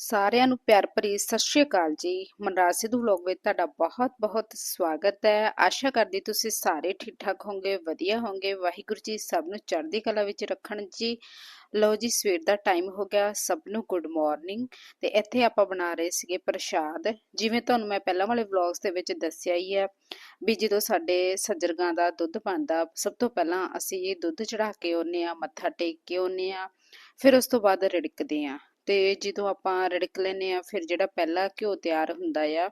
ਸਾਰਿਆਂ ਨੂੰ ਪਿਆਰ ਭਰੀ ਸਤਿ ਸ਼੍ਰੀ ਅਕਾਲ ਜੀ। ਮਨਰਾਜ ਸਿੱਧੂ ਵਲੌਗ ਵਿੱਚ ਤੁਹਾਡਾ ਬਹੁਤ-ਬਹੁਤ ਸਵਾਗਤ ਹੈ। ਆਸ਼ਾ ਕਰਦੀ ਤੁਸੀਂ ਸਾਰੇ ਠੀਕ ਠਾਕ ਹੋਵੋਗੇ, ਵਧੀਆ ਹੋਵੋਗੇ। ਵਾਹਿਗੁਰੂ ਜੀ ਸਭ ਨੂੰ ਚੜ੍ਹਦੀ ਕਲਾ ਵਿੱਚ ਰੱਖਣ ਜੀ। ਲਓ ਜੀ, ਸਵੇਰ ਦਾ ਟਾਈਮ ਹੋ ਗਿਆ ਸਭ ਨੂੰ ਗੁੱਡ ਮਾਰਨਿੰਗ ਤੇ ਇੱਥੇ ਆਪਾਂ ਬਣਾ ਰਹੇ ਸੀਗੇ ਪ੍ਰਸ਼ਾਦ। ਜਿਵੇਂ ਤੁਹਾਨੂੰ ਮੈਂ ਪਹਿਲਾਂ ਵਾਲੇ ਵਲੌਗਸ ਦੇ ਵਿੱਚ ਦੱਸਿਆ ਹੀ ਹੈ ਵੀ ਜਦੋਂ ਸਾਡੇ ਸੱਜਰਗਾਂ ਦਾ ਦੁੱਧ ਬਣਦਾ, ਸਭ ਤੋਂ ਪਹਿਲਾਂ ਅਸੀਂ ਇਹ ਦੁੱਧ ਚੜਾ ਕੇ ਆਉਂਦੇ ਆ ਮੱਥਾ ਟੇਕ ਕੇ ਆਉਂਦੇ ਆ ਫਿਰ ਉਸ ਤੋਂ ਬਾਅਦ ਰਿੜਕਦੇ ਆ ਤੇ ਜਦੋਂ ਆਪਾਂ ਰਿੜਕ ਲੈਨੇ ਆ ਫਿਰ ਜਿਹੜਾ ਪਹਿਲਾ ਘਿਓ ਤਿਆਰ ਹੁੰਦਾ ਆ,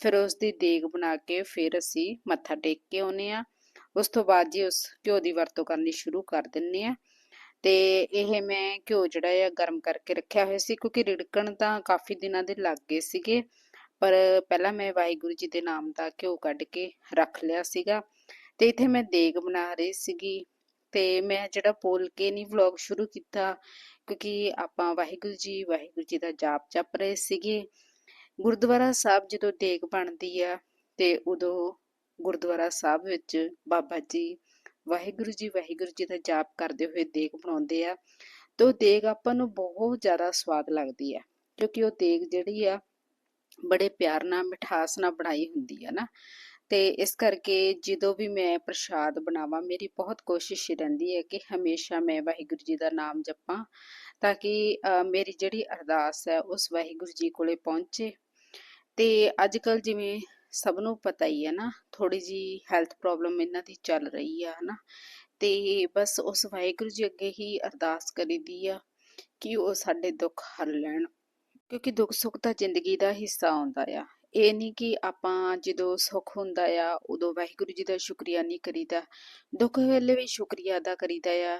ਫਿਰ ਉਸ ਦੀ ਦੇਗ ਬਣਾ ਕੇ ਫਿਰ ਅਸੀਂ ਮੱਥਾ ਟੇਕ ਕੇ ਆਉਨੇ ਆ ਉਸ ਤੋਂ ਬਾਅਦ ਜੀ ਉਸ ਘਿਓ ਦੀ ਵਰਤੋਂ ਕਰਨੀ ਸ਼ੁਰੂ ਕਰ ਦਿੰਨੇ ਆ ਤੇ ਇਹ ਮੈਂ ਘਿਓ ਜਿਹੜਾ ਆ, ਗਰਮ ਕਰਕੇ ਰੱਖਿਆ ਹੋਇਆ ਸੀ, ਕਿਉਂਕਿ ਰਿੜਕਣ ਤਾਂ ਕਾਫੀ ਦਿਨਾਂ ਦੇ ਲੱਗ ਗਏ ਸੀਗੇ। ਪਰ ਪਹਿਲਾਂ ਮੈਂ ਵਾਹਿਗੁਰੂ ਜੀ ਦੇ ਨਾਮ ਦਾ ਘਿਓ ਕੱਢ ਕੇ ਰੱਖ ਲਿਆ ਸੀਗਾ। ਤੇ ਇੱਥੇ ਮੈਂ ਦੇਗ ਬਣਾ ਰਹੀ ਸੀਗੀ। ਤੇ ਮੈਂ ਜਿਹੜਾ ਬੋਲ ਕੇ ਨਹੀਂ ਵਲੌਗ ਸ਼ੁਰੂ ਕੀਤਾ, ਕਿਉਂਕਿ ਆਪਾਂ ਵਾਹਿਗੁਰੂ ਜੀ ਵਾਹਿਗੁਰੂ ਜੀ ਦਾ ਜਾਪ ਜਪ ਰਹੇ ਸੀਗੇ। ਗੁਰਦੁਆਰਾ ਸਾਹਿਬ ਜਦੋਂ ਦੇਗ ਬਣਦੀ ਆ ਤੇ ਉਦੋਂ ਗੁਰਦੁਆਰਾ ਸਾਹਿਬ ਵਿੱਚ ਬਾਬਾ ਜੀ ਵਾਹਿਗੁਰੂ ਜੀ ਵਾਹਿਗੁਰੂ ਜੀ ਦਾ ਜਾਪ ਕਰਦੇ ਹੋਏ ਦੇਗ ਬਣਾਉਂਦੇ ਆ ਤੇ ਉਹ ਦੇਗ ਆਪਾਂ ਨੂੰ ਬਹੁਤ ਜ਼ਿਆਦਾ ਸਵਾਦ ਲੱਗਦੀ ਆ, ਕਿਉਂਕਿ ਉਹ ਦੇਗ ਜਿਹੜੀ ਆ ਬੜੇ ਪਿਆਰ ਨਾਲ, ਮਿਠਾਸ ਨਾਲ ਬਣਾਈ ਹੁੰਦੀ ਆ ਨਾ। ਤੇ ਇਸ ਕਰਕੇ ਜਦੋਂ ਵੀ ਮੈਂ ਪ੍ਰਸ਼ਾਦ ਬਣਾਵਾਂ, ਮੇਰੀ ਬਹੁਤ ਕੋਸ਼ਿਸ਼ ਰਹਿੰਦੀ ਹੈ ਕਿ ਹਮੇਸ਼ਾ ਮੈਂ ਵਾਹਿਗੁਰੂ ਜੀ ਦਾ ਨਾਮ ਜਪਾਂ ਤਾਂ ਕਿ ਮੇਰੀ ਜਿਹੜੀ ਅਰਦਾਸ ਹੈ, ਉਸ ਵਾਹਿਗੁਰੂ ਜੀ ਕੋਲੇ ਪਹੁੰਚੇ। ਤੇ ਅੱਜ ਕੱਲ ਜਿਵੇਂ ਸਭ ਨੂੰ ਪਤਾ ਹੀ ਹੈ ਨਾ ਥੋੜੀ ਜੀ ਹੈਲਥ ਪ੍ਰੋਬਲਮ ਇਹਨਾਂ ਦੀ ਚੱਲ ਰਹੀ ਆ, ਹਨਾ। ਤੇ ਬਸ ਉਸ ਵਾਹਿਗੁਰੂ ਜੀ ਅੱਗੇ ਹੀ ਅਰਦਾਸ ਕਰੀਦੀ ਆ ਕਿ ਉਹ ਸਾਡੇ ਦੁੱਖ ਹੱਲ ਲੈਣ, ਕਿਉਂਕਿ ਦੁੱਖ ਸੁੱਖ ਤਾਂ ਜ਼ਿੰਦਗੀ ਦਾ ਹਿੱਸਾ ਆਉਂਦਾ ਆ। ਇਹ ਨਹੀਂ ਕਿ ਆਪਾਂ ਜਦੋਂ ਸੁੱਖ ਹੁੰਦਾ ਆ, ਉਦੋਂ ਵਾਹਿਗੁਰੂ ਜੀ ਦਾ ਸ਼ੁਕਰੀਆ ਨਹੀਂ ਕਰੀਦਾ। ਦੁੱਖ ਵੇਲੇ ਵੀ ਸ਼ੁਕਰੀਆ ਅਦਾ ਕਰੀਦਾ ਆ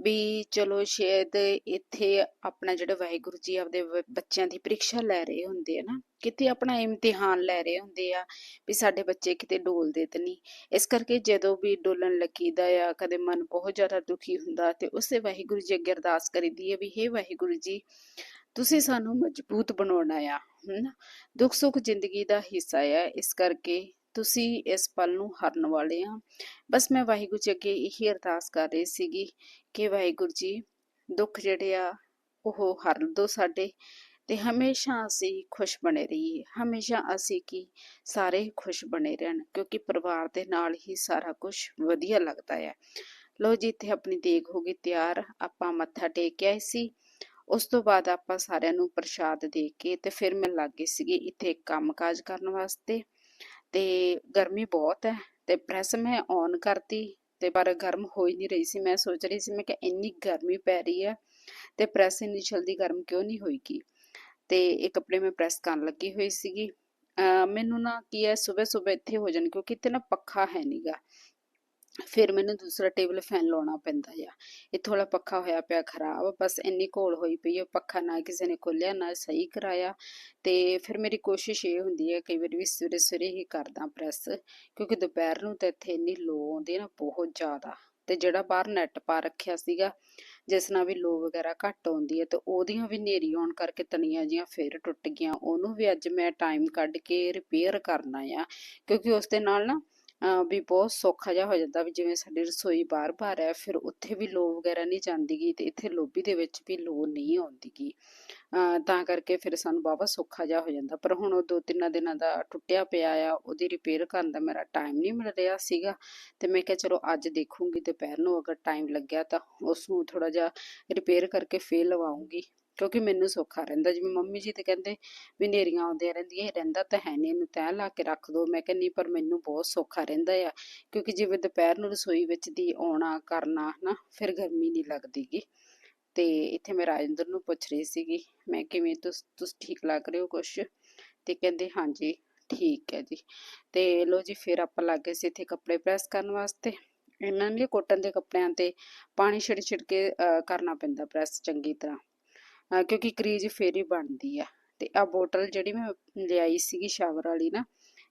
ਵੀ ਚਲੋ ਸ਼ਾਇਦ ਇੱਥੇ ਆਪਣਾ ਜਿਹੜਾ ਵਾਹਿਗੁਰੂ ਜੀ ਆਪਦੇ ਬੱਚਿਆਂ ਦੀ ਪ੍ਰੀਖਿਆ ਲੈ ਰਹੇ ਹੁੰਦੇ ਆ ਨਾ ਕਿਤੇ ਆਪਣਾ ਇਮਤਿਹਾਨ ਲੈ ਰਹੇ ਹੁੰਦੇ ਆ ਵੀ ਸਾਡੇ ਬੱਚੇ ਕਿਤੇ ਡੋਲਦੇ ਤੇ ਨਹੀਂ। ਇਸ ਕਰਕੇ ਜਦੋਂ ਵੀ ਡੋਲਣ ਲੱਗੀਦਾ ਆ, ਕਦੇ ਮਨ ਬਹੁਤ ਜ਼ਿਆਦਾ ਦੁਖੀ ਹੁੰਦਾ ਤੇ ਉਸੇ ਵਾਹਿਗੁਰੂ ਜੀ ਅੱਗੇ ਅਰਦਾਸ ਕਰੀਦੀ ਹੈ ਵੀ ਹੇ ਵਾਹਿਗੁਰੂ ਜੀ, ਤੁਸੀਂ ਸਾਨੂੰ ਮਜ਼ਬੂਤ ਬਣਾਉਣਾ ਆ। ਹਨਾ। ਦੁੱਖ ਸੁੱਖ ਜ਼ਿੰਦਗੀ ਦਾ ਹਿੱਸਾ ਆ ਇਸ ਕਰਕੇ ਤੁਸੀਂ ਇਸ ਪਲ ਨੂੰ ਹਰਨ ਵਾਲੇ ਆ ਬਸ ਮੈਂ ਵਾਹਿਗੁਰੂ ਜੀ ਅੱਗੇ ਇਹੀ ਅਰਦਾਸ ਕਰ ਰਹੀ ਸੀਗੀ ਕਿ ਵਾਹਿਗੁਰੂ ਜੀ ਦੁੱਖ ਜਿਹੜੇ ਆ, ਉਹ ਹਰ ਦੋ ਸਾਡੇ ਤੇ ਹਮੇਸ਼ਾ ਅਸੀਂ ਖੁਸ਼ ਬਣੇ ਰਹੀਏ। ਹਮੇਸ਼ਾ ਅਸੀਂ ਕੀ? ਸਾਰੇ ਖੁਸ਼ ਬਣੇ ਰਹਿਣ, ਕਿਉਂਕਿ ਪਰਿਵਾਰ ਦੇ ਨਾਲ ਹੀ ਸਾਰਾ ਕੁਝ ਵਧੀਆ ਲੱਗਦਾ ਹੈ। ਲੋ ਜੀ, ਇੱਥੇ ਆਪਣੀ ਦੇਗ ਹੋ ਗਈ ਤਿਆਰ। ਆਪਾਂ ਮੱਥਾ ਟੇਕ ਕੇ ਆਏ ਸੀ। ਉਸ ਤੋਂ ਬਾਅਦ ਆਪਾਂ ਸਾਰਿਆਂ ਨੂੰ ਪ੍ਰਸ਼ਾਦ ਦੇ ਕੇ ਤੇ ਫਿਰ ਮੈਂ ਲੱਗ ਗਈ ਸੀਗੀ ਇੱਥੇ ਕੰਮਕਾਜ ਕਰਨ ਵਾਸਤੇ। ਤੇ ਗਰਮੀ ਬਹੁਤ ਹੈ ਤੇ ਪ੍ਰੈਸ ਮੈਂ ਔਨ ਕਰਤੀ ਤੇ ਪਰ ਗਰਮ ਹੋ ਹੀ ਨਹੀਂ ਰਹੀ ਸੀ। ਮੈਂ ਸੋਚ ਰਹੀ ਸੀ ਮੈਂ ਕਿ ਇੰਨੀ ਗਰਮੀ ਪੈ ਰਹੀ ਹੈ ਤੇ ਪ੍ਰੈਸ ਇੰਨੀ ਜਲਦੀ ਗਰਮ ਕਿਉਂ ਨਹੀਂ ਹੋਈਗੀ ਤੇ ਇਹ ਕੱਪੜੇ ਮੈਂ ਪ੍ਰੈਸ ਕਰਨ ਲੱਗੀ ਹੋਈ ਸੀਗੀ। ਮੈਨੂੰ ਨਾ ਕੀ ਹੈ ਸਵੇਰ ਸਵੇਰ ਇੱਥੇ ਹੋ ਜਾਣ ਕਿਉਂਕਿ ਇੱਥੇ ਨਾ ਪੱਖਾ ਹੈ ਨਹੀਂਗਾ ਫਿਰ ਮੈਨੂੰ ਦੂਸਰਾ ਟੇਬਲ ਫੈਨ ਲਾਉਣਾ ਪੈਂਦਾ ਆ। ਇਹ ਥੋੜਾ ਪੱਖਾ ਹੋਇਆ ਪਿਆ ਖਰਾਬ, ਬਸ ਇੰਨੀ ਕੋਲ ਹੋਈ ਪਈ ਹੈ ਪੱਖਾ ਨਾ ਕਿਸੇ ਨੇ ਖੋਲਿਆ ਨਾ ਸਹੀ ਕਰਾਇਆ। ਤੇ ਫਿਰ ਮੇਰੀ ਕੋਸ਼ਿਸ਼ ਇਹ ਹੁੰਦੀ ਹੈ ਕਈ ਵਾਰੀ ਵੀ ਸਵੇਰੇ ਸਵੇਰੇ ਹੀ ਕਰਦਾ ਪ੍ਰੈਸ, ਕਿਉਂਕਿ ਦੁਪਹਿਰ ਨੂੰ ਤਾਂ ਇੱਥੇ ਇੰਨੀ ਲੋ ਆਉਂਦੀ ਨਾ ਬਹੁਤ ਜ਼ਿਆਦਾ। ਤੇ ਜਿਹੜਾ ਬਾਹਰ ਨੈਟ ਪਾ ਰੱਖਿਆ ਸੀਗਾ, ਜਿਸ ਨਾਲ ਵੀ ਲੋ ਵਗੈਰਾ ਘੱਟ ਆਉਂਦੀ ਹੈ ਤੇ ਉਹਦੀਆਂ ਵੀ ਨੇਰੀ ਆਉਣ ਕਰਕੇ ਤਣੀਆਂ ਜੀਆਂ ਫੇਰ ਟੁੱਟ ਗਈਆਂ। ਉਹਨੂੰ ਵੀ ਅੱਜ ਮੈਂ ਟਾਈਮ ਕੱਢ ਕੇ ਰਿਪੇਅਰ ਕਰਨਾ ਆ, ਕਿਉਂਕਿ ਉਸ ਦੇ ਨਾਲ ਨਾ ਵੀ ਬਹੁਤ ਸੌਖਾ ਜਿਹਾ ਹੋ ਜਾਂਦਾ ਵੀ ਜਿਵੇਂ ਸਾਡੀ ਰਸੋਈ ਬਾਰ-ਬਾਰ ਹੈ, ਫਿਰ ਉੱਥੇ ਵੀ ਲੋ ਵਗੈਰਾ ਨਹੀਂ ਜਾਂਦੀਗੀ ਤੇ ਇੱਥੇ ਲੋਬੀ ਦੇ ਵਿੱਚ ਵੀ ਲੋ ਨਹੀਂ ਆਉਂਦੀਗੀ। ਤਾਂ ਕਰਕੇ ਫਿਰ ਸਾਨੂੰ ਬਾਬਾ ਸੌਖਾ ਜਿਹਾ ਹੋ ਜਾਂਦਾ, ਪਰ ਹੁਣ ਉਹ ਦੋ ਤਿੰਨਾਂ ਦਿਨਾਂ ਦਾ ਟੁੱਟਿਆ ਪਿਆ ਆ, ਉਹਦੀ ਰਿਪੇਅਰ ਕਰਨ ਦਾ ਮੇਰਾ ਟਾਈਮ ਨਹੀਂ ਮਿਲ ਰਿਹਾ ਸੀਗਾ ਤੇ ਮੈਂ ਕਿਹਾ ਚਲੋ ਅੱਜ ਦੇਖੂੰਗੀ ਦੁਪਹਿਰ ਨੂੰ ਅਗਰ ਟਾਈਮ ਲੱਗਿਆ ਤਾਂ ਉਸ ਨੂੰ ਥੋੜਾ ਜਿਹਾ ਰਿਪੇਅਰ ਕਰਕੇ ਫੇਰ ਲਵਾਉਂਗੀ। ਕਿਉਂਕਿ ਮੈਨੂੰ ਸੌਖਾ ਰਹਿੰਦਾ, ਜਿਵੇਂ ਮੰਮੀ ਜੀ ਤੇ ਕਹਿੰਦੇ ਵੀ ਨੇਰੀਆਂ ਆਉਂਦੀਆਂ ਰਹਿੰਦੀਆਂ, ਇਹ ਰਹਿੰਦਾ ਤਾਂ ਹੈ ਨਹੀਂ ਇਹਨੂੰ ਤੈਅ ਲਾ ਕੇ ਰੱਖ ਦੋ। ਮੈਂ ਕਹਿੰਨੀ ਪਰ ਮੈਨੂੰ ਬਹੁਤ ਸੌਖਾ ਰਹਿੰਦਾ ਆ, ਕਿਉਂਕਿ ਜਿਵੇਂ ਦੁਪਹਿਰ ਨੂੰ ਰਸੋਈ ਵਿੱਚ ਦੀ ਆਉਣਾ, ਕਰਨਾ, ਹਨਾ, ਫਿਰ ਗਰਮੀ ਨਹੀਂ ਲੱਗਦੀਗੀ। ਤੇ ਇੱਥੇ ਮੈਂ ਰਾਜਿੰਦਰ ਨੂੰ ਪੁੱਛ ਰਹੀ ਸੀਗੀ, ਮੈਂ ਕਿਵੇਂ ਤੁਸੀਂ ਤੁਸੀਂ ਠੀਕ ਲੱਗ ਰਹੇ ਹੋ ਕੁਛ? ਤੇ ਕਹਿੰਦੇ ਹਾਂਜੀ, ਠੀਕ ਹੈ ਜੀ। ਤੇ ਲੋ ਜੀ, ਫਿਰ ਆਪਾਂ ਲੱਗ ਗਏ ਸੀ ਇੱਥੇ ਕੱਪੜੇ ਪ੍ਰੈਸ ਕਰਨ ਵਾਸਤੇ। ਇਹਨਾਂ ਨੇ ਕੋਟਨ ਦੇ ਕੱਪੜਿਆਂ ਤੇ ਪਾਣੀ ਛਿੜ ਛਿੜ ਕੇ ਕਰਨਾ ਪੈਂਦਾ ਪ੍ਰੈਸ ਚੰਗੀ ਤਰ੍ਹਾਂ। ਕਿਉਂਕਿ ਕਰੀਜ ਫੇਰ ਹੀ ਬਣਦੀ ਆ। ਤੇ ਆ ਬੋਟਲ ਜਿਹੜੀ ਮੈਂ ਲਿਆਈ ਸੀਗੀ ਸ਼ਾਵਰ ਵਾਲੀ ਨਾ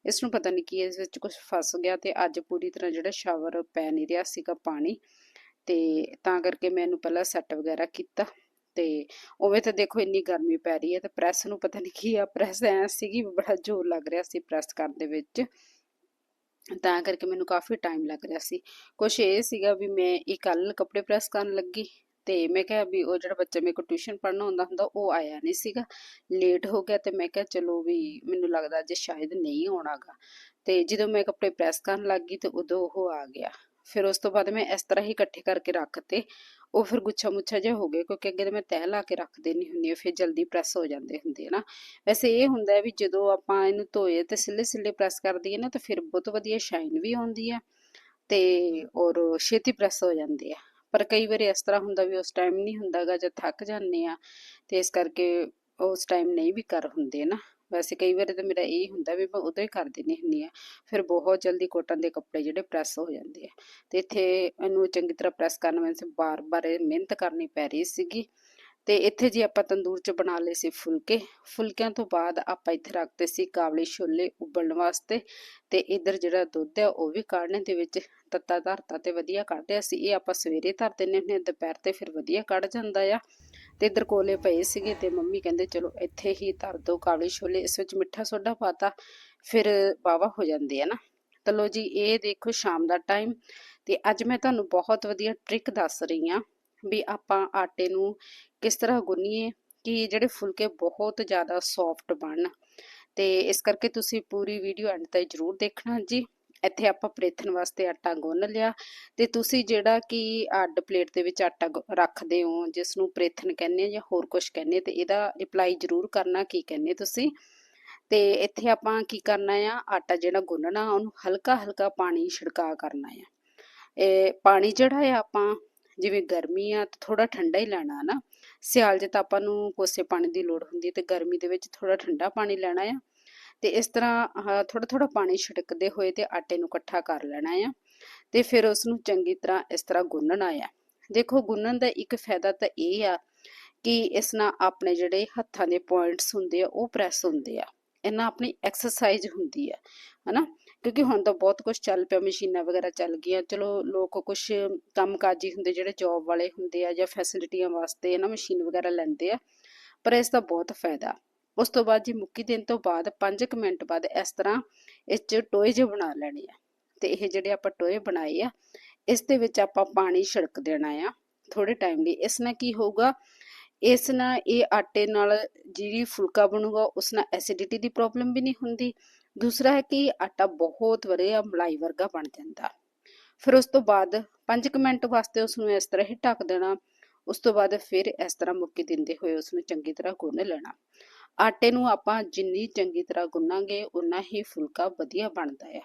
ਇਸ ਨੂੰ ਪਤਾ ਨਹੀਂ ਕੀ ਇਸ ਵਿੱਚ ਕੁਝ ਫਸ ਗਿਆ ਤੇ ਅੱਜ ਪੂਰੀ ਤਰ੍ਹਾਂ ਜਿਹੜਾ ਸ਼ਾਵਰ ਪੈ ਨਹੀਂ ਰਿਹਾ ਸੀਗਾ ਪਾਣੀ। ਤੇ ਤਾਂ ਕਰਕੇ ਮੈਂ ਇਹਨੂੰ ਪਹਿਲਾਂ ਸੈੱਟ ਵਗੈਰਾ ਕੀਤਾ। ਤੇ ਉਵੇਂ ਤਾਂ ਦੇਖੋ ਇੰਨੀ ਗਰਮੀ ਪੈ ਰਹੀ ਹੈ ਤੇ ਪ੍ਰੈਸ ਨੂੰ ਪਤਾ ਨਹੀਂ ਕੀ ਆ, ਪ੍ਰੈਸ ਐ ਸੀਗੀ ਬੜਾ ਜ਼ੋਰ ਲੱਗ ਰਿਹਾ ਸੀ ਪ੍ਰੈਸ ਕਰਨ ਦੇ ਵਿੱਚ। ਤਾਂ ਕਰਕੇ ਮੈਨੂੰ ਕਾਫੀ ਟਾਈਮ ਲੱਗ ਰਿਹਾ ਸੀ। ਕੁਛ ਇਹ ਸੀਗਾ ਵੀ ਮੈਂ ਇਹ ਕੱਲ ਕੱਪੜੇ ਪ੍ਰੈਸ ਕਰਨ ਲੱਗੀ। ਤੇ ਮੈਂ ਕਿਹਾ ਵੀ ਉਹ ਜਿਹੜਾ ਬੱਚਾ ਮੇਰੇ ਕੋਲ ਟਿਊਸ਼ਨ ਪੜ੍ਹਨ ਆਉਂਦਾ ਹੁੰਦਾ, ਉਹ ਆਇਆ ਨਹੀਂ ਸੀਗਾ। ਲੇਟ ਹੋ ਗਿਆ ਤੇ ਮੈਂ ਕਿਹਾ ਚਲੋ ਵੀ ਮੈਨੂੰ ਲੱਗਦਾ ਅੱਜ ਸ਼ਾਇਦ ਨਹੀਂ ਆਉਣਾਗਾ। ਤੇ ਜਦੋਂ ਮੈਂ ਕੱਪੜੇ ਪ੍ਰੈਸ ਕਰਨ ਲੱਗ ਗਈ ਤੇ ਉਦੋਂ ਉਹ ਆ ਗਿਆ। ਫਿਰ ਉਸ ਤੋਂ ਬਾਅਦ ਮੈਂ ਇਸ ਤਰ੍ਹਾਂ ਹੀ ਇਕੱਠੇ ਕਰਕੇ ਰੱਖਤੇ। ਉਹ ਫਿਰ ਗੁੱਛਾ ਮੁੱਛਾ ਜਿਹਾ ਹੋ ਗਏ ਕਿਉਂਕਿ ਅੱਗੇ ਤਾਂ ਮੈਂ ਤਹਿ ਲਾ ਕੇ ਰੱਖ ਦੇਣੀ ਹੁੰਦੀ ਆ ਫਿਰ ਜਲਦੀ ਪ੍ਰੈਸ ਹੋ ਜਾਂਦੇ ਹੁੰਦੇ ਆ ਨਾ। ਵੈਸੇ ਇਹ ਹੁੰਦਾ ਹੈ ਵੀ ਜਦੋਂ ਆਪਾਂ ਇਹਨੂੰ ਧੋਏ ਤੇ ਸਿੱਲੇ ਸਿੱਲੇ ਪ੍ਰੈਸ ਕਰਦੀ ਹੈ ਨਾ, ਤਾਂ ਫਿਰ ਬਹੁਤ ਵਧੀਆ ਸ਼ਾਈਨ ਵੀ ਆਉਂਦੀ ਹੈ ਤੇ ਔਰ ਛੇਤੀ ਪ੍ਰੈਸ ਹੋ ਜਾਂਦੀ ਹੈ ਪਰ ਕਈ ਵਾਰੀ ਇਸ ਤਰ੍ਹਾਂ ਹੁੰਦਾ ਵੀ ਉਸ ਟਾਈਮ ਨਹੀਂ ਹੁੰਦਾਗਾ ਜਾਂ ਥੱਕ ਜਾਂਦੇ ਆ ਤੇ ਇਸ ਕਰਕੇ ਉਸ ਟਾਈਮ ਨਹੀਂ ਵੀ ਕਰ ਹੁੰਦੇ ਨਾ। ਵੈਸੇ ਕਈ ਵਾਰੀ ਤਾਂ ਮੇਰਾ ਇਹ ਹੁੰਦਾ ਵੀ ਮੈਂ ਉਦੋਂ ਹੀ ਕਰ ਦਿੰਦੀ ਹੁੰਦੀ ਆ ਫਿਰ ਬਹੁਤ ਜਲਦੀ ਕੋਟਨ ਦੇ ਕੱਪੜੇ ਜਿਹੜੇ ਪ੍ਰੈਸ ਹੋ ਜਾਂਦੇ ਆ। ਤੇ ਇੱਥੇ ਇਹਨੂੰ ਚੰਗੀ ਤਰ੍ਹਾਂ ਪ੍ਰੈਸ ਕਰਨ ਵਾਸਤੇ ਬਾਰ-ਬਾਰ ਮਿਹਨਤ ਕਰਨੀ ਪੈ ਰਹੀ ਸੀਗੀ। ਤੇ ਇੱਥੇ ਜੀ ਆਪਾਂ ਤੰਦੂਰ 'ਚ ਬਣਾ ਲਏ ਸੀ ਫੁਲਕੇ। ਫੁਲਕਿਆਂ ਤੋਂ ਬਾਅਦ ਆਪਾਂ ਇੱਥੇ ਰੱਖਦੇ ਸੀ ਕਾਬਲੀ ਛੋਲੇ ਉਬਲਣ ਵਾਸਤੇ ਤੇ ਇਧਰ ਜਿਹੜਾ ਦੁੱਧ ਆ ਉਹ ਵੀ ਕਾੜਨੇ ਦੇ ਵਿੱਚ ਤੱਤਾ ਧਰਤਾ ਤੇ ਵਧੀਆ ਕੱਢਿਆ ਸੀ। ਇਹ ਆਪਾਂ ਸਵੇਰੇ ਧਰ ਦਿੰਦੇ ਹੁੰਦੇ ਹਾਂ ਦੁਪਹਿਰ ਤੇ ਫਿਰ ਵਧੀਆ ਕੱਢ ਜਾਂਦਾ ਆ। ਤੇ ਇਧਰ ਕੋਲੇ ਪਏ ਸੀਗੇ ਤੇ ਮੰਮੀ ਕਹਿੰਦੇ, ਚਲੋ ਇੱਥੇ ਹੀ ਧਰ ਦੋ ਕਾਬਲੀ ਛੋਲੇ, ਇਸ ਵਿੱਚ ਮਿੱਠਾ ਸੋਡਾ ਪਾਤਾ, ਫਿਰ ਵਾਵਾ ਹੋ ਜਾਂਦੇ ਆ ਨਾ। ਤਾਂ ਜੀ, ਇਹ ਦੇਖੋ ਸ਼ਾਮ ਦਾ ਟਾਈਮ ਤੇ ਅੱਜ ਮੈਂ ਤੁਹਾਨੂੰ ਬਹੁਤ ਵਧੀਆ ਟ੍ਰਿਕ ਦੱਸ ਰਹੀ ਆ ਵੀ ਆਪਾਂ ਆਟੇ ਨੂੰ ਕਿਸ ਤਰ੍ਹਾਂ ਗੁੰਨੀਏ ਕਿ ਜਿਹੜੇ ਫੁਲਕੇ ਬਹੁਤ ਜ਼ਿਆਦਾ ਸੌਫਟ ਬਣਨ ਤੇ ਇਸ ਕਰਕੇ ਤੁਸੀਂ ਪੂਰੀ ਵੀਡੀਓ ਐਂਡ ਤੱਕ ਜਰੂਰ ਦੇਖਣਾ ਜੀ। ਇੱਥੇ ਆਪਾਂ ਪ੍ਰੇਥਨ ਵਾਸਤੇ ਆਟਾ ਗੁੰਨ ਲਿਆ। ਤੇ ਤੁਸੀਂ ਜਿਹੜਾ ਕਿ ਅੱਡ ਪਲੇਟ ਦੇ ਵਿੱਚ ਆਟਾ ਗੁ- ਰੱਖਦੇ ਹੋ ਜਿਸ ਨੂੰ ਪ੍ਰੇਥਨ ਕਹਿੰਦੇ ਆ ਜਾਂ ਹੋਰ ਕੁਝ ਕਹਿੰਦੇ ਆ, ਤੇ ਇਹਦਾ ਰਿਪਲਾਈ ਜਰੂਰ ਕਰਨਾ ਕੀ ਕਹਿੰਦੇ ਤੁਸੀਂ। ਤੇ ਇੱਥੇ ਆਪਾਂ ਕੀ ਕਰਨਾ ਆ, ਆਟਾ ਜਿਹੜਾ ਗੁੰਨਣਾ, ਉਹਨੂੰ ਹਲਕਾ ਹਲਕਾ ਪਾਣੀ ਛਿੜਕਾ ਕਰਨਾ ਆ। ਇਹ ਪਾਣੀ ਜਿਹੜਾ ਆ ਆਪਾਂ ਜਿਵੇਂ ਗਰਮੀ ਆ ਤਾਂ ਥੋੜਾ ਠੰਡਾ ਹੀ ਲੈਣਾ ਨਾ। ਸਿਆਲ 'ਚ ਤਾਂ ਆਪਾਂ ਨੂੰ ਕੋਸੇ ਪਾਣੀ ਦੀ ਲੋੜ ਹੁੰਦੀ ਹੈ ਤੇ ਗਰਮੀ ਦੇ ਵਿੱਚ ਥੋੜਾ ਠੰਡਾ ਪਾਣੀ ਲੈਣਾ ਆ। ਤੇ ਇਸ ਤਰ੍ਹਾਂ ਥੋੜਾ ਥੋੜਾ ਪਾਣੀ ਛਿੜਕਦੇ ਹੋਏ ਤੇ ਆਟੇ ਨੂੰ ਇਕੱਠਾ ਕਰ ਲੈਣਾ ਆ। ਤੇ ਫਿਰ ਉਸ ਨੂੰ ਚੰਗੀ ਤਰ੍ਹਾਂ ਇਸ ਤਰ੍ਹਾਂ ਗੁੰਨਣਾ ਆ। ਦੇਖੋ ਗੁੰਨਣ ਦਾ ਇੱਕ ਫਾਇਦਾ ਤਾਂ ਇਹ ਆ ਕਿ ਇਸ ਨਾਲ ਆਪਣੇ ਜਿਹੜੇ ਹੱਥਾਂ ਦੇ ਪੁਆਇੰਟਸ ਹੁੰਦੇ ਆ ਉਹ ਪ੍ਰੈਸ ਹੁੰਦੇ ਆ। ਇਹਨਾਂ ਆਪਣੀ ਐਕਸਰਸਾਈਜ਼ ਹੁੰਦੀ ਆ, ਹਨਾ? ਕਿਉਂਕਿ ਹੁਣ ਤਾਂ ਬਹੁਤ ਕੁਝ ਚੱਲ ਪਿਆ, ਮਸ਼ੀਨਾਂ ਵਗੈਰਾ ਚੱਲ ਗਈਆਂ। ਚਲੋ ਲੋਕ ਕੁਝ ਕੰਮਕਾਜੀ ਹੁੰਦੇ, ਜਿਹੜੇ ਜੌਬ ਵਾਲੇ ਹੁੰਦੇ ਆ ਜਾਂ ਫੈਸਿਲਿਟੀਆਂ ਵਾਸਤੇ ਨਾ ਮਸ਼ੀਨ ਵਗੈਰਾ ਲੈਂਦੇ ਆ, ਪਰ ਇਸ ਦਾ ਬਹੁਤ ਫਾਇਦਾ। ਉਸ ਤੋਂ ਬਾਅਦ ਜੀ ਮੁੱਕੀ ਦੇਣ ਤੋਂ ਬਾਅਦ 5 ਮਿੰਟ ਬਾਅਦ ਇਸ ਤਰ੍ਹਾਂ ਇਸ 'ਚ ਟੋਏ ਜਿਹੇ ਬਣਾ ਲੈਣੇ ਆ। ਤੇ ਇਹ ਜਿਹੜੇ ਆਪਾਂ ਟੋਏ ਬਣਾਏ ਆ, ਇਸ ਦੇ ਵਿੱਚ ਆਪਾਂ ਪਾਣੀ ਛਿੜਕ ਦੇਣਾ ਆ। ਥੋੜੇ ਟਾਈਮ ਲਈ। ਇਸ ਨਾਲ ਕੀ ਹੋਊਗਾ ਇਸ ਨਾਲ ਇਹ ਆਟੇ ਨਾਲ ਜਿਹੜੀ ਫੁਲਕਾ ਬਣੂਗਾ, ਉਸ ਨਾਲ ਐਸਿਡਿਟੀ ਦੀ ਪ੍ਰੋਬਲਮ ਵੀ ਨਹੀਂ ਹੁੰਦੀ। ਦੂਸਰਾ ਹੈ ਕਿ ਆਟਾ ਬਹੁਤ ਵਧੀਆ ਮਲਾਈ ਵਰਗਾ ਬਣ ਜਾਂਦਾ। ਫਿਰ ਉਸ ਤੋਂ ਬਾਅਦ 5 ਮਿੰਟ ਵਾਸਤੇ ਉਸ ਨੂੰ ਇਸ ਤਰ੍ਹਾਂ ਹੀ ਢੱਕ ਦੇਣਾ। ਉਸ ਤੋਂ ਬਾਅਦ ਫਿਰ ਇਸ ਤਰ੍ਹਾਂ ਮੁੱਕੀ ਦਿੰਦੇ ਹੋਏ ਉਸ ਨੂੰ ਚੰਗੀ ਤਰ੍ਹਾਂ ਗੁੰਨ ਲੈਣਾ। ਆਟੇ ਨੂੰ ਆਪਾਂ ਜਿੰਨੀ ਚੰਗੀ ਤਰ੍ਹਾਂ ਗੁੰਨਾਂਗੇ ਉਨਾ ਹੀ ਫੁਲਕਾ ਵਧੀਆ ਬਣਦਾ ਆ।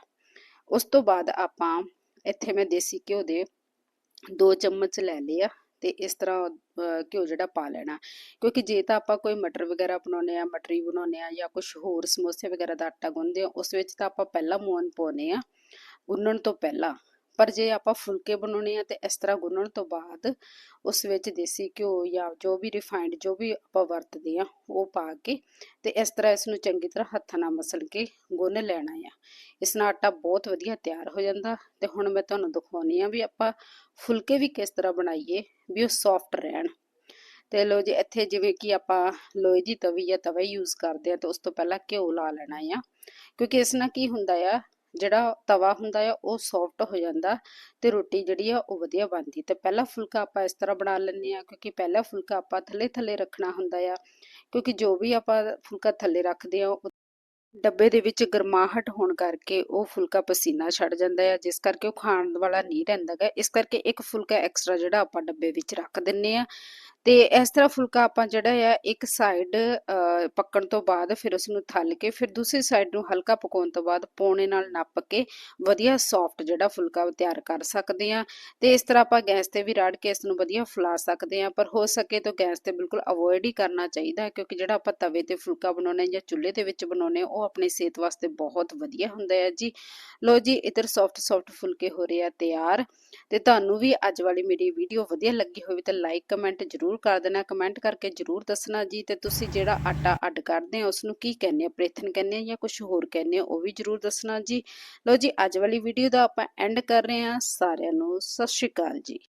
ਉਸ ਤੋਂ ਬਾਅਦ ਆਪਾਂ ਇੱਥੇ ਮੈਂ ਦੇਸੀ ਘਿਓ ਦੇ 2 ਚਮਚ ਲੈ ਲਏ ਆ। ਤੇ ਇਸ ਤਰ੍ਹਾਂ ਘਿਓ ਜਿਹੜਾ ਪਾ ਲੈਣਾ। ਕਿਉਂਕਿ ਜੇ ਤਾਂ ਆਪਾਂ ਕੋਈ ਮਟਰ ਵਗੈਰਾ ਬਣਾਉਨੇ ਆ ਮਟਰੀ ਬਣਾਉਨੇ ਆ ਜਾਂ ਕੁਝ ਹੋਰ ਸਮੋਸੇ ਵਗੈਰਾ ਦਾ ਆਟਾ ਗੁੰਨਦੇ ਆ ਉਸ ਵਿੱਚ ਤਾਂ ਆਪਾਂ ਪਹਿਲਾਂ ਮੋਹਨ ਪਾਉਨੇ ਆ ਗੁੰਨਣ ਤੋਂ ਪਹਿਲਾਂ। ਪਰ ਜੇ ਆਪਾਂ ਫੁਲਕੇ ਬਣਾਉਣੇ ਆ ਤੇ ਇਸ ਤਰ੍ਹਾਂ ਗੁੰਨਣ ਤੋਂ ਬਾਅਦ ਉਸ ਵਿੱਚ ਦੇਸੀ ਘਿਓ ਜਾਂ ਜੋ ਵੀ ਰਿਫਾਈਨਡ ਜੋ ਵੀ ਆਪਾਂ ਵਰਤਦੇ ਆ, ਉਹ ਪਾ ਕੇ ਤੇ ਇਸ ਤਰ੍ਹਾਂ ਇਸ ਨੂੰ ਚੰਗੀ ਤਰ੍ਹਾਂ ਹੱਥਾਂ ਨਾਲ ਮਸਲ ਕੇ ਗੁੰਨ ਲੈਣਾ ਆ। ਇਸ ਨਾਲ ਆਟਾ ਬਹੁਤ ਵਧੀਆ ਤਿਆਰ ਹੋ ਜਾਂਦਾ ਤੇ ਹੁਣ ਮੈਂ ਤੁਹਾਨੂੰ ਦਿਖਾਉਣੀ ਆ ਵੀ ਆਪਾਂ ਫੁਲਕੇ ਵੀ ਕਿਸ ਤਰ੍ਹਾਂ ਬਣਾਈਏ ਵੀ ਉਹ ਸੌਫਟ ਰਹਿਣ। ਤੇ ਲੋ ਜੀ, ਇੱਥੇ ਜਿਵੇਂ ਕਿ ਆਪਾਂ ਲੋਹੇ ਦੀ ਤਵੀ ਜਾਂ ਤਵਾ ਯੂਜ਼ ਕਰਦੇ ਆ ਤਾਂ ਉਸ ਤੋਂ ਪਹਿਲਾਂ ਘਿਓ ਲਾ ਲੈਣਾ ਆ, ਕਿਉਂਕਿ ਇਸ ਨਾਲ ਕੀ ਹੁੰਦਾ ਆ ਜਿਹੜਾ ਤਵਾ ਹੁੰਦਾ ਆ, ਉਹ ਸੌਫਟ ਹੋ ਜਾਂਦਾ ਤੇ ਰੋਟੀ ਜਿਹੜੀ ਆ, ਉਹ ਵਧੀਆ ਬਣਦੀ। ਤੇ ਪਹਿਲਾ ਫੁਲਕਾ ਆਪਾਂ ਇਸ ਤਰ੍ਹਾਂ ਬਣਾ ਲੈਂਦੇ ਆ ਕਿਉਂਕਿ ਪਹਿਲਾ ਫੁਲਕਾ ਆਪਾਂ ਥੱਲੇ ਥੱਲੇ ਰੱਖਣਾ ਹੁੰਦਾ ਆ, ਕਿਉਂਕਿ ਜੋ ਵੀ ਆਪਾਂ ਫੁਲਕਾ ਥੱਲੇ ਰੱਖਦੇ ਆ ਡੱਬੇ ਦੇ ਵਿੱਚ ਗਰਮਾਹਟ ਹੋਣ ਕਰਕੇ ਉਹ ਫੁਲਕਾ ਪਸੀਨਾ ਛੱਡ ਜਾਂਦਾ ਹੈ ਜਿਸ ਕਰਕੇ ਉਹ ਖਾਣ ਵਾਲਾ ਨਹੀਂ ਰਹਿੰਦਾ ਗਾ। ਇਸ ਕਰਕੇ ਇੱਕ ਫੁਲਕਾ ਐਕਸਟਰਾ ਜਿਹੜਾ ਆਪਾਂ ਡੱਬੇ ਵਿੱਚ ਰੱਖ ਦਿੰਨੇ ਆ ਤੇ ਇਸ ਤਰ੍ਹਾਂ ਫੁਲਕਾ ਆਪਾਂ ਜਿਹੜਾ ਆ, ਇੱਕ ਸਾਈਡ ਪੱਕਣ ਤੋਂ ਬਾਅਦ ਫਿਰ ਉਸ ਨੂੰ ਥੱਲ ਕੇ, ਫਿਰ ਦੂਸਰੀ ਸਾਈਡ ਨੂੰ ਹਲਕਾ ਪਕਾਉਣ ਤੋਂ ਬਾਅਦ ਪੌਣੇ ਨਾਲ ਨੱਪ ਕੇ ਵਧੀਆ ਸੌਫਟ ਜਿਹੜਾ ਫੁਲਕਾ ਤਿਆਰ ਕਰ ਸਕਦੇ ਆ ਤੇ ਇਸ ਤਰ੍ਹਾਂ ਆਪਾਂ ਗੈਸ ਤੇ ਵੀ ਰਾੜ ਕੇ ਇਸ ਨੂੰ ਵਧੀਆ ਫੁਲਾ ਸਕਦੇ ਆ ਪਰ ਹੋ ਸਕੇ ਤਾਂ ਗੈਸ ਤੇ ਬਿਲਕੁਲ ਅਵੋਇਡ ਹੀ ਕਰਨਾ ਚਾਹੀਦਾ ਹੈ, ਕਿਉਂਕਿ ਜਿਹੜਾ ਆਪਾਂ ਤਵੇ ਤੇ ਫੁਲਕਾ ਬਣਾਉਣੇ ਜਾਂ ਚੁੱਲ੍ਹੇ ਦੇ ਵਿੱਚ ਬਣਾਉਣੇ ਉਹ ਆਪਣੀ ਸਿਹਤ ਵਾਸਤੇ ਬਹੁਤ ਵਧੀਆ ਹੁੰਦਾ ਹੈ ਜੀ। ਲੋ ਜੀ, ਇਧਰ ਸੌਫਟ ਸੌਫਟ ਫੁਲਕੇ ਹੋ ਰਹੇ ਆ ਤਿਆਰ। ਤੇ ਤੁਹਾਨੂੰ ਵੀ ਅੱਜ ਵਾਲੀ ਮੇਰੀ ਵੀਡੀਓ ਵਧੀਆ ਲੱਗੀ ਹੋਵੇ ਤਾਂ ਲਾਈਕ ਕਮੈਂਟ ਜਰੂਰ ਜ਼ਰੂਰ ਕਰ ਦੇਣਾ ਕਮੈਂਟ ਕਰਕੇ ਜਰੂਰ ਦੱਸਣਾ ਜੀ ਤੇ ਤੁਸੀਂ ਜਿਹੜਾ ਆਟਾ ਅੱਡ ਕਰਦੇ ਆ ਉਸ ਨੂੰ ਕੀ ਕਹਿੰਦੇ ਆ ਪ੍ਰੇਥਨ ਕਹਿੰਦੇ ਆ ਜਾਂ ਕੁਝ ਹੋਰ ਕਹਿੰਦੇ ਆ ਉਹ ਵੀ ਜਰੂਰ ਦੱਸਣਾ ਜੀ। ਲਓ ਜੀ, ਅੱਜ ਵਾਲੀ ਵੀਡੀਓ ਦਾ ਆਪਾਂ ਐਂਡ ਕਰ ਰਹੇ ਹਾਂ। ਸਾਰਿਆਂ ਨੂੰ ਸਤਿ ਸ਼੍ਰੀ ਅਕਾਲ ਜੀ।